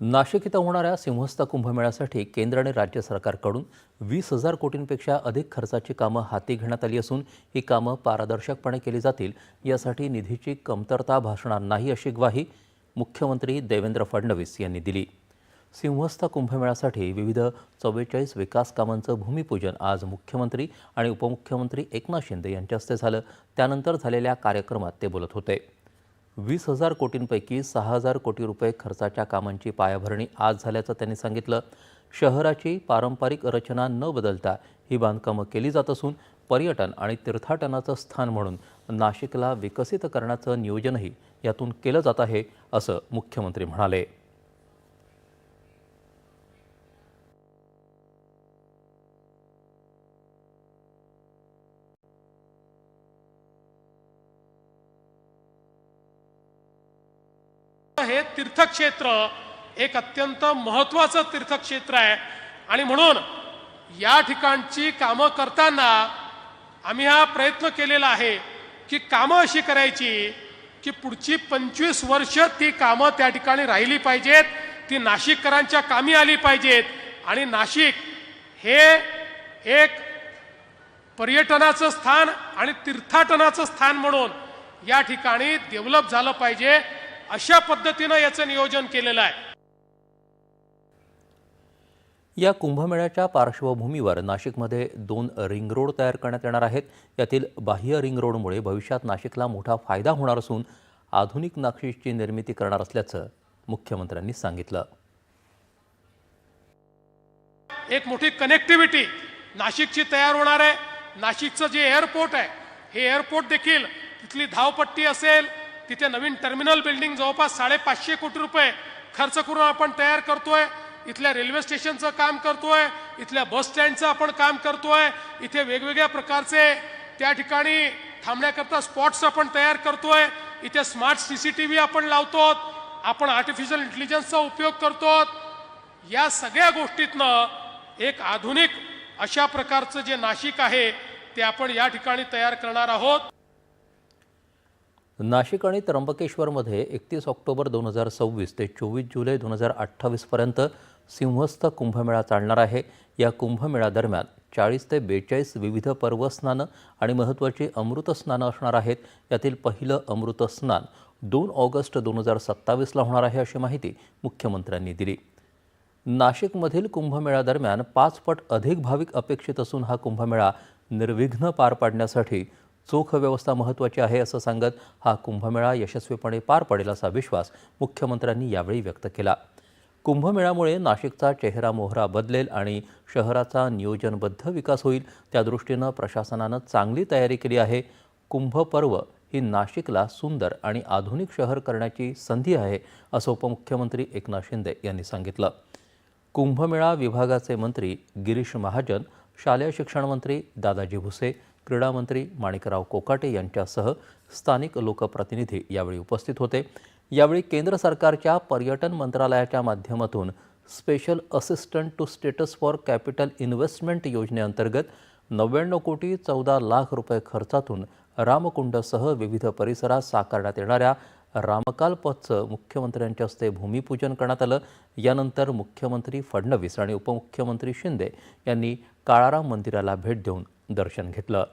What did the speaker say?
नाशिक इथं होणाऱ्या सिंहस्थ कुंभमेळ्यासाठी केंद्र आणि राज्य सरकारकडून वीस हजार कोटींपेक्षा अधिक खर्चाची कामं हाती घेण्यात आली असून ही कामं पारदर्शकपणे केली जातील यासाठी निधीची कमतरता भासणार नाही अशी ग्वाही मुख्यमंत्री देवेंद्र फडणवीस यांनी दिली. सिंहस्थ कुंभमेळ्यासाठी विविध चव्वेचाळीस विकास कामांचं भूमिपूजन आज मुख्यमंत्री आणि उपमुख्यमंत्री एकनाथ शिंदे यांच्या हस्ते झालं. त्यानंतर झालेल्या कार्यक्रमात ते बोलत होते. वीस हजार कोटींपैकी सहा हजार कोटी रुपये खर्चाच्या कामांची पायाभरणी आज झाल्याचं त्यांनी सांगितलं. शहराची पारंपरिक रचना न बदलता ही बांधकामं केली जात असून पर्यटन आणि तीर्थाटनाचं स्थान म्हणून नाशिकला विकसित करण्याचं नियोजनही यातून केलं जात आहे असं मुख्यमंत्री म्हणाले. हे तीर्थक्षेत्र एक अत्यंत महत्वाचं तीर्थक्षेत्र आहे. आणि म्हणून या ठिकाणची कामं करताना आम्ही हा प्रयत्न केलेला आहे की कामं अशी करायची की पुढची पंचवीस वर्ष ती कामं त्या ठिकाणी राहिली पाहिजेत ती नाशिककरांच्या कामी आली पाहिजेत. आणि नाशिक हे एक पर्यटनाचं स्थान आणि तीर्थाटनाचं स्थान म्हणून या ठिकाणी डेव्हलप झालं पाहिजे. अशा पद्धतीनं याचं नियोजन केलेलं आहे. या कुंभमेळ्याच्या पार्श्वभूमीवर नाशिकमध्ये दोन रिंग रोड तयार करण्यात येणार आहेत. यातील बाह्य रिंग रोडमुळे भविष्यात नाशिकला मोठा फायदा होणार असून आधुनिक नाशिकची निर्मिती करणार असल्याचं मुख्यमंत्र्यांनी सांगितलं. एक मोठी कनेक्टिव्हिटी नाशिकची तयार होणार आहे. नाशिकचं जे एअरपोर्ट आहे हे एअरपोर्ट देखील तिथली धावपट्टी असेल तिथे नवीन टर्मिनल बिल्डिंग जवळपास साडेपाचशे कोटी रुपये खर्च करून आपण तयार करतोय. इथल्या रेल्वे स्टेशनचं काम करतोय. इथल्या बस स्टँडचं आपण काम करतोय. इथे वेगवेगळ्या प्रकारचे त्या ठिकाणी थांबण्याकरता स्पॉट्स आपण तयार करतोय. इथे smart C C T V आपण लावतो आपण आर्टिफिशियल इंटेलिजन्सचा उपयोग करतो या सगळ्या गोष्टीतनं एक आधुनिक अशा प्रकारचं जे नाशिक आहे ते आपण या ठिकाणी तयार करणार आहोत. नाशिक आणि त्र्यंबकेश्वरमध्ये एकतीस ऑक्टोबर दोन हजार सव्वीस ते चोवीस जुलै दोन हजार अठ्ठावीसपर्यंत सिंहस्थ कुंभमेळा चालणार आहे. या कुंभमेळ्यादरम्यान चाळीस ते बेचाळीस विविध पर्वस्नानं आणि महत्त्वाची अमृतस्नानं असणार आहेत. यातील पहिलं अमृतस्नान दोन ऑगस्ट दोन हजार सत्तावीसला होणार आहे अशी माहिती मुख्यमंत्र्यांनी दिली. नाशिकमधील कुंभमेळ्यादरम्यान पाच पट अधिक भाविक अपेक्षित असून हा कुंभमेळा निर्विघ्न पार पाडण्यासाठी चोख व्यवस्था महत्त्वाची आहे असं सांगत हा कुंभमेळा यशस्वीपणे पार पडेल असा विश्वास मुख्यमंत्र्यांनी यावेळी व्यक्त केला. कुंभमेळ्यामुळे नाशिकचा चेहरा मोहरा बदलेल आणि शहराचा नियोजनबद्ध विकास होईल त्यादृष्टीनं प्रशासनानं चांगली तयारी केली आहे. कुंभपर्व ही नाशिकला सुंदर आणि आधुनिक शहर करण्याची संधी आहे असं उपमुख्यमंत्री एकनाथ शिंदे यांनी सांगितलं. कुंभमेळा विभागाचे मंत्री गिरीश महाजन शालेय शिक्षण मंत्री दादाजी भुसे क्रीडामंत्री माणिकराव कोकाटे यांच्यासह स्थानिक लोकप्रतिनिधी यावेळी उपस्थित होते. यावेळी केंद्र सरकारच्या पर्यटन मंत्रालयाच्या माध्यमातून special assistant to states for capital investment योजनेअंतर्गत नव्याण्णव कोटी चौदा लाख रुपये खर्चातून रामकुंडसह विविध परिसरात साकारण्यात येणाऱ्या रामकाल पथचं मुख्यमंत्र्यांच्या हस्ते भूमिपूजन करण्यात आलं. यानंतर मुख्यमंत्री फडणवीस आणि उपमुख्यमंत्री शिंदे यांनी काळाराम मंदिराला भेट देऊन दर्शन घेतलं.